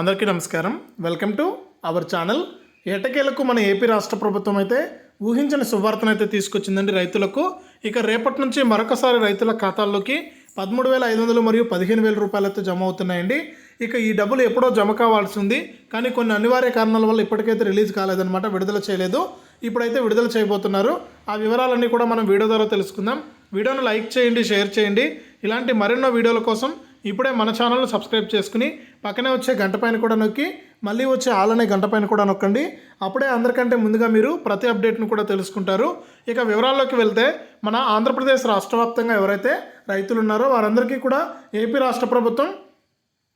అందరికీ నమస్కారం. Welcome to our channel. ఎటకేలకు మన ఏపీ రాష్ట్ర ప్రభుత్వం అయితే ఊహించిన శుభార్తను అయితే తీసుకొచ్చిందండి రైతులకు. ఇక రేపటి నుంచి మరొకసారి రైతుల ఖాతాల్లోకి పదమూడు వేల ఐదు వందలు మరియు పదిహేను వేల రూపాయలతో జమ అవుతున్నాయండి. ఇక ఈ డబ్బులు ఎప్పుడో జమ కావాల్సి ఉంది. కానీ కొన్ని అనివార్య కారణాల వల్ల ఇప్పటికైతే రిలీజ్ కాలేదన్నమాట. విడుదల చేయలేదు. ఇప్పుడైతే విడుదల చేయబోతున్నారు. ఆ వివరాలన్నీ కూడా మనం వీడియో ద్వారా తెలుసుకుందాం. వీడియోను లైక్ చేయండి షేర్ చేయండి. ఇలాంటి మరెన్నో వీడియోల కోసం ఇప్పుడే మన ఛానల్ను సబ్స్క్రైబ్ చేసుకుని పక్కనే వచ్చే గంట పైన కూడా నొక్కి మళ్ళీ వచ్చే ఆలనే గంట పైన కూడా నొక్కండి. అప్పుడే అందరికంటే ముందుగా మీరు ప్రతి అప్డేట్ను కూడా తెలుసుకుంటారు. ఇక వివరాల్లోకి వెళ్తే మన ఆంధ్రప్రదేశ్ రాష్ట్ర వ్యాప్తంగా ఎవరైతే రైతులు ఉన్నారో వారందరికీ కూడా ఏపీ రాష్ట్ర ప్రభుత్వం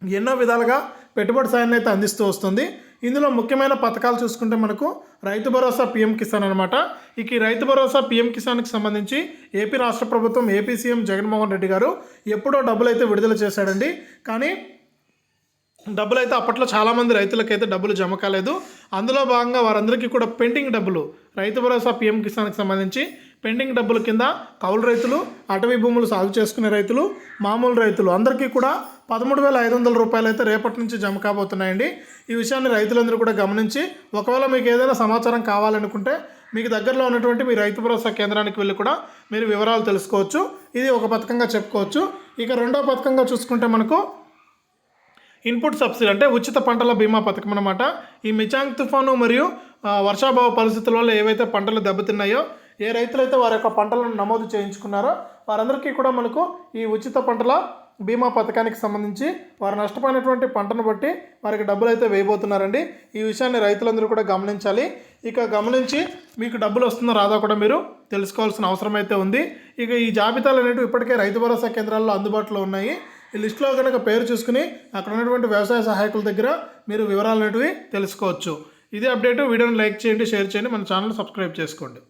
ఎన్నో విధాలుగా పెట్టుబడి సాయాన్ని అయితే అందిస్తూ వస్తుంది. ఇందులో ముఖ్యమైన పథకాలు చూసుకుంటే మనకు రైతు భరోసా పీఎం కిసాన్ అనమాట ఇక ఈ రైతు భరోసా పీఎం కిసాన్కి సంబంధించి ఏపీ రాష్ట్ర ప్రభుత్వం ఏపీ సీఎం జగన్మోహన్ రెడ్డి గారు ఎప్పుడో డబ్బులు అయితే విడుదల చేశాడండి. కానీ డబ్బులు అయితే అప్పట్లో చాలామంది రైతులకైతే డబ్బులు జమ కాలేదు. అందులో భాగంగా వారందరికీ కూడా పెండింగ్ డబ్బులు రైతు భరోసా పీఎం కిసాన్కి సంబంధించి పెండింగ్ డబ్బుల కింద కౌలు రైతులు అటవీ భూములు సాగు చేసుకునే రైతులు మామూలు రైతులు. అందరికీ కూడా పదమూడు వేల ఐదు వందల రూపాయలు అయితే రేపటి నుంచి జమ కాబోతున్నాయండి. ఈ విషయాన్ని రైతులందరూ కూడా గమనించి ఒకవేళ మీకు ఏదైనా సమాచారం కావాలనుకుంటే మీకు దగ్గరలో ఉన్నటువంటి మీ రైతు భరోసా కేంద్రానికి వెళ్ళి కూడా మీరు వివరాలు తెలుసుకోవచ్చు. ఇది ఒక పథకంగా చెప్పుకోవచ్చు. ఇక రెండో పథకంగా చూసుకుంటే మనకు ఇన్పుట్ సబ్సిడీ అంటే ఉచిత పంటల బీమా పథకం అనమాట ఈ మిచాంగ్ తుఫాను మరియు వర్షాభావ పరిస్థితుల వల్ల ఏవైతే పంటలు దెబ్బతిన్నాయో ఏ రైతులైతే వారి యొక్క పంటలను నమోదు చేయించుకున్నారో వారందరికీ కూడా మనకు ఈ ఉచిత పంటల బీమా పథకానికి సంబంధించి వారు నష్టపోయినటువంటి పంటను బట్టి వారికి డబ్బులు అయితే వేయబోతున్నారండి. ఈ విషయాన్ని రైతులందరూ కూడా గమనించాలి. ఇక గమనించి మీకు డబ్బులు వస్తుందో రాదో కూడా మీరు తెలుసుకోవాల్సిన అవసరం అయితే ఉంది. ఇక ఈ జాబితాలు అనేవి ఇప్పటికే రైతు భరోసా కేంద్రాల్లో అందుబాటులో ఉన్నాయి. ఈ లిస్టులో కనుక పేరు చూసుకుని అక్కడ ఉన్నటువంటి వ్యవసాయ సహాయకుల దగ్గర మీరు వివరాలు అనేటివి తెలుసుకోవచ్చు. ఇదే అప్డేట్. వీడియోని లైక్ చేయండి షేర్ చేయండి. మన ఛానల్ సబ్స్క్రైబ్ చేసుకోండి.